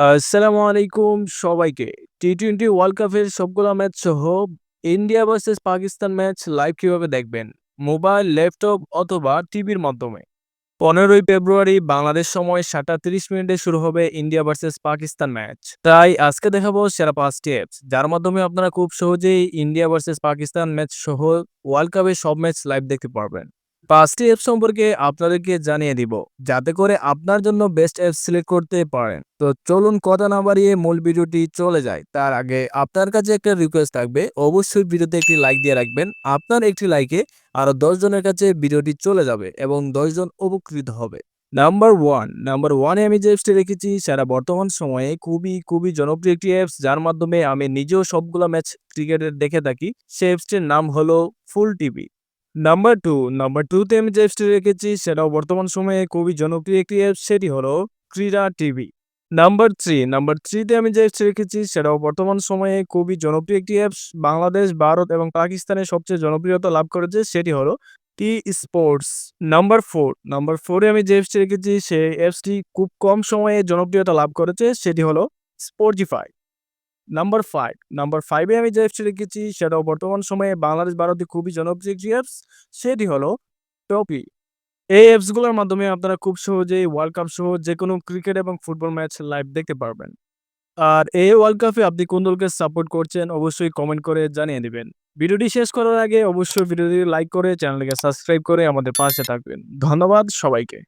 আসসালামু আলাইকুম সবাইকে। টি-টোয়েন্টি ওয়ার্ল্ড কাপের সবগুলা ম্যাচ সহ India versus Pakistan match live কীভাবে দেখবেন? মোবাইল, ল্যাপটপ অথবা টিভির মাধ্যমে। ১৫ই ফেব্রুয়ারি বাংলাদেশ সময় ৭টা ৩০ মিনিটে শুরু হবে ইন্ডিয়া ভার্সেস পাকিস্তান ম্যাচ। তাই আজকে দেখাবো সেরা ৫ টি অ্যাপস যার মাধ্যমে আপনারা খুব সহজেই ইন্ডিয়া ভার্সেস পাকিস্তান ম্যাচ সহ ওয়ার্ল্ড কাপের সব ম্যাচ লাইভ দেখতে পারবেন। ৫ টি অ্যাপস সম্পর্কে আপনাদেরকে জানিয়ে দিব যাতে করে আপনার জন্য বেস্ট অ্যাপস সিলেক্ট করতে পারেন। তো চলুন কথা না বাড়িয়ে মূল ভিডিওটি চলে যায়। তার আগে আপনার কাছে একটা রিকোয়েস্ট থাকবে অবশ্যই ভিডিওতে একটি লাইক দিয়ে রাখবেন। আপনার একটি লাইকে আরও ১০ জনের কাছে ভিডিওটি চলে যাবে এবং ১০ জন উপকৃত হবে। নাম্বার ওয়ান নাম্বার ওয়ানে আমি যে অ্যাপসটি রেখেছি সেটা বর্তমান সময়ে খুবই, খুবই জনপ্রিয় একটি অ্যাপস যার মাধ্যমে আমি নিজেও সবগুলা ম্যাচ ক্রিকেটের দেখে থাকি। সেই অ্যাপসটির নাম হলো full TV. Number two number টুতে আমি যে অ্যাপসটি রেখেছি সেটাও বর্তমান সময়ে খুবই জনপ্রিয় একটি অ্যাপস সেটি হলো ক্রীড়া টিভি। নাম্বার থ্রি নাম্বার থ্রিতে আমি যে অ্যাপসটি রেখেছি সেটাও বর্তমান সময়ে খুবই জনপ্রিয় একটি অ্যাপস বাংলাদেশ, ভারত এবং পাকিস্তানে সবচেয়ে জনপ্রিয়তা লাভ করেছে সেটি হলো T sports. Number four number ফোরে আমি যে অ্যাপসটি রেখেছি সেই অ্যাপসটি খুব কম সময়ে জনপ্রিয়তা লাভ করেছে সেটি হলো স্পটিফাই। নাম্বার ফাইভ নাম্বার ফাইভে আমি যে অ্যাপসটি রেখেছি সেটাও বর্তমান সময়ে বাংলাদেশ, ভারতে খুবই জনপ্রিয় একটি অ্যাপস সেটি হলো টপি। এই অ্যাপসগুলোর মাধ্যমে আপনারা খুব সহজেই ওয়ার্ল্ড কাপ সহ যেকোনো ক্রিকেট এবং ফুটবল ম্যাচ লাইভ দেখতে পারবেন। আর এই ওয়ার্ল্ড কাপে আপনি কোন দলকে সাপোর্ট করছেন অবশ্যই কমেন্ট করে জানিয়ে দিবেন। ভিডিওটি শেষ করার আগে অবশ্যই ভিডিওটি লাইক করে চ্যানেলকে সাবস্ক্রাইব করে আমাদের পাশে থাকবেন। ধন্যবাদ সবাইকে।